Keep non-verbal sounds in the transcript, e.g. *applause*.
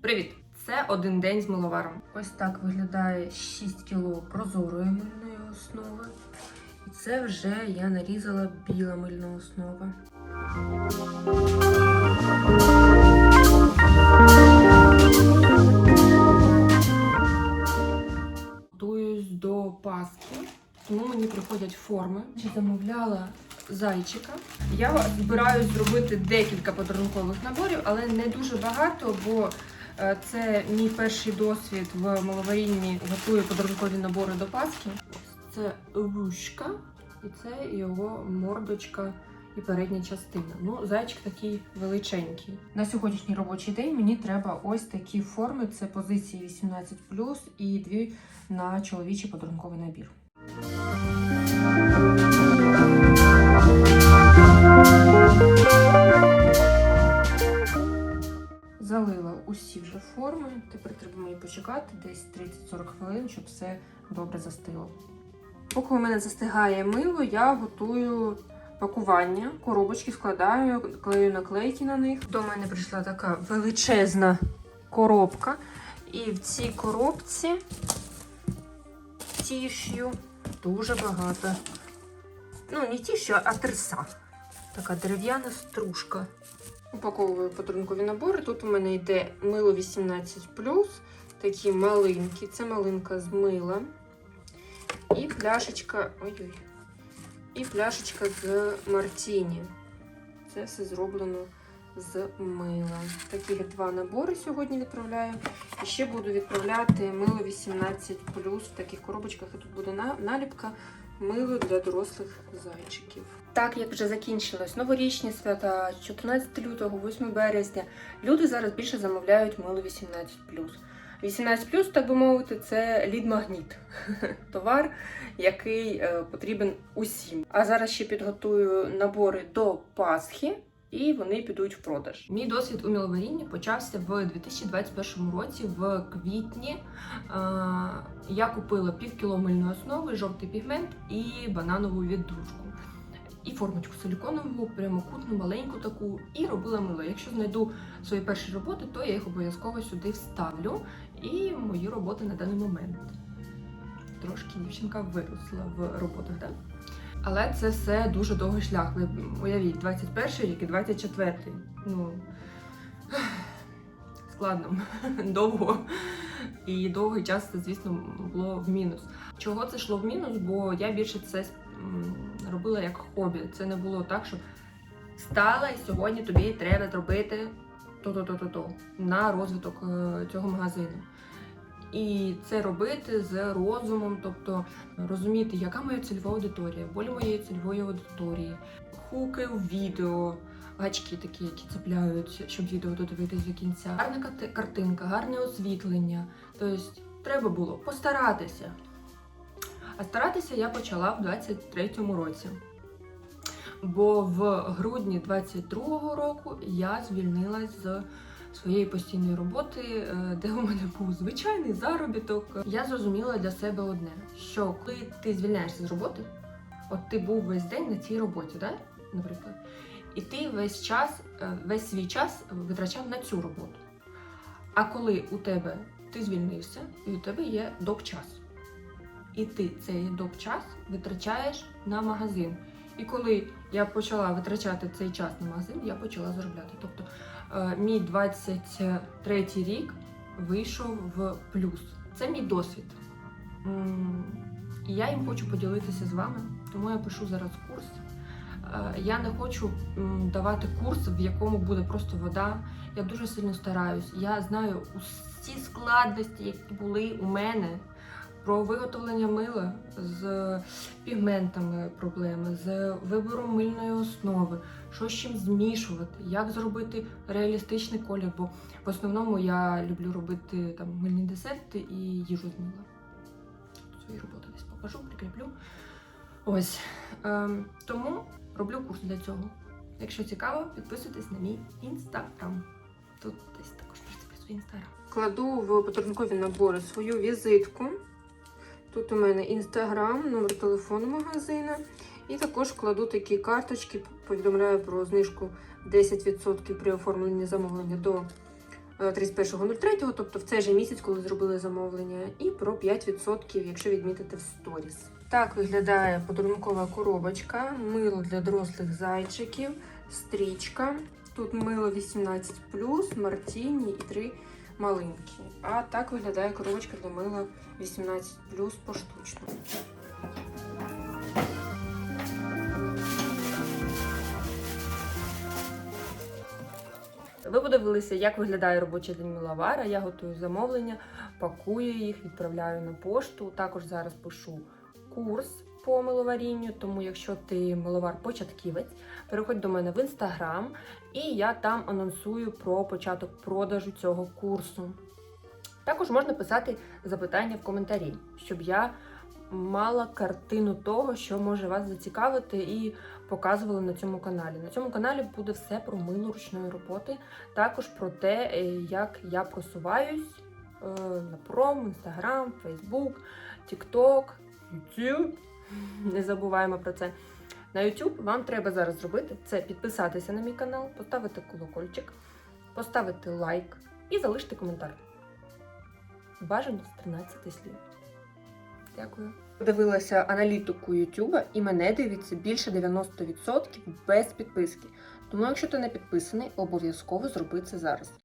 Привіт! Це один день з миловаром. Ось так виглядає 6 кг прозорої мильної основи. І це вже я нарізала біла мильна основа. Готуюсь до Пасхи, тому мені приходять форми. Чи замовляла зайчика. Я збираюсь зробити декілька подарункових наборів, але не дуже багато, бо це мій перший досвід в маловарінні. Готую подарункові набори до Пасхи. Це вушка, і це його мордочка і передня частина. Ну, зайчик такий величенький. На сьогоднішній робочий день мені треба ось такі форми. Це позиції 18 і дві на чоловічий подарунковий набір. Вже форми. Тепер треба мені почекати десь 30-40 хвилин, щоб все добре застило. Поки у мене застигає мило, я готую пакування, коробочки складаю, клею наклейки на них. До мене прийшла така величезна коробка. І в цій коробці тішю дуже багато. Ну, не тішю, а терса. Така дерев'яна стружка. Упаковую подарункові набори. Тут у мене йде мило 18, такі малинки. Це малинка з мила. І пляшечка. Ой-ой. І пляшечка з Мартіні. Це все зроблено з мила. Такі два набори сьогодні відправляю. І ще буду відправляти мило 18 в таких коробочках. І тут буде наліпка мило для дорослих зайчиків. Так як вже закінчилось новорічні свята, 14 лютого, 8 березня, люди зараз більше замовляють мило 18 18 так би мовити, це лід-магніт. *laughs* Товар, який е, потрібен усім. А зараз ще підготую набори до Пасхи. І вони підуть в продаж. Мій досвід у міловарінні почався в 2021 році, в квітні. Е, я купила пів кіло мильної основи, жовтий пігмент і бананову віддушку. І формочку силіконову, прямокутну, маленьку таку, і робила мило. Якщо знайду свої перші роботи, то я їх обов'язково сюди вставлю. І мої роботи на даний момент. Трошки дівчинка виросла в роботах, так? Але це все дуже довгий шлях. Ви уявіть, 21 рік і 24. Ну *sighs* складно, *laughs* довго. І довгий час це, звісно, було в мінус. Чого це йшло в мінус? Бо я більше це робила як хобі. Це не було так, що стала і сьогодні тобі треба зробити то-то-то-то-то на розвиток е, цього магазину. І це робити з розумом, тобто розуміти, яка моя цільова аудиторія, болі моєї цільової аудиторії, хуки в відео, гачки такі, які цепляють, щоб відео додивитись до кінця. Гарна картинка, гарне освітлення. Тобто треба було постаратися. А старатися я почала в 23-му році. Бо в грудні 22-го року я звільнилась з своєї постійної роботи, е, де у мене був звичайний заробіток. Я зрозуміла для себе одне: що коли ти звільняєшся з роботи, от ти був весь день на цій роботі, да? наприклад, і ти весь час, е, весь свій час витрачав на цю роботу. А коли у тебе ти звільнився, і у тебе є доп-час. І ти цей доп-час витрачаєш на магазин. І коли я почала витрачати цей час на магазин, я почала заробляти. Тобто мій 23 рік вийшов в плюс. Це мій досвід. І я їм хочу поділитися з вами, тому я пишу зараз курс. Е, Я не хочу давати курс, в якому буде просто вода. Я дуже сильно стараюсь. Я знаю усі складності, які були у мене про виготовлення мила з пігментами проблеми, з вибором мильної основи, що з чим змішувати, як зробити реалістичний колір. Бо в основному я люблю робити там мильні десерти і їжу з мила. Свої роботи десь покажу, прикріплю. Ось. Ем, тому роблю курс для цього. Якщо цікаво, підписуйтесь на мій інстаграм. Тут десь також прицеплю інстаграм. Кладу в подарункові набори свою візитку. Тут у мене інстаграм, номер телефону магазину. І також кладу такі карточки, повідомляю про знижку 10% при оформленні замовлення до е, 31.03, тобто в цей же місяць, коли зробили замовлення, і про 5%, якщо відмітити, в сторіс. Так виглядає подарункова коробочка, мило для дорослих зайчиків, стрічка. Тут мило 18, мартіні і 3 маленькі. А так виглядає коробочка для мила 18 поштучно. Ви подивилися, як виглядає робоча день Мілавара. Я готую замовлення, пакую їх, відправляю на пошту. Також зараз пишу курс по миловарінню, тому якщо ти миловар-початківець, переходь до мене в інстаграм, і я там анонсую про початок продажу цього курсу. Також можна писати запитання в коментарі, щоб я мала картину того, що може вас зацікавити, і показувала на цьому каналі. На цьому каналі буде все про мило ручної роботи, також про те, е, як я просуваюсь е, на пром, інстаграм, фейсбук, тікток, ютуб. Не забуваємо про це. На YouTube вам треба зараз зробити це підписатися на мій канал, поставити колокольчик, поставити лайк і залишити коментар. Бажано з 13 слів. Дякую. Дивилася аналітику YouTube і мене дивиться більше 90% без підписки. Тому, якщо ти не підписаний, обов'язково зроби це зараз.